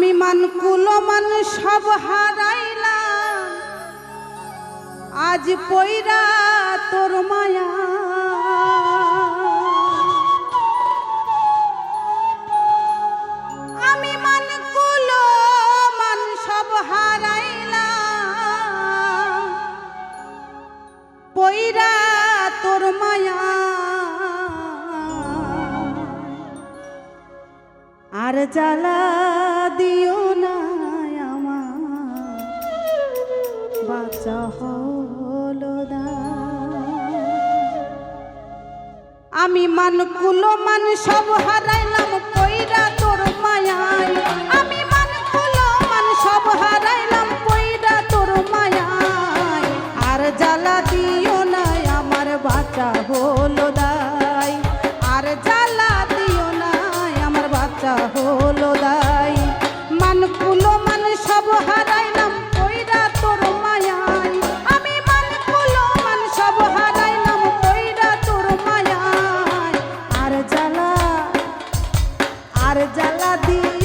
আমি মান কুলো মান সব হারাইলাম। আজ পইরা তোর মায়া। আমি মান কুলো মান সব হারাইলাম। পইরা তোর মায়া। আর জ্বালা দিও না আমার। বাচ্চা হলো আমি মান কুলো মান সব হারাইলাম পইরা আর জ্বালা দিয়ে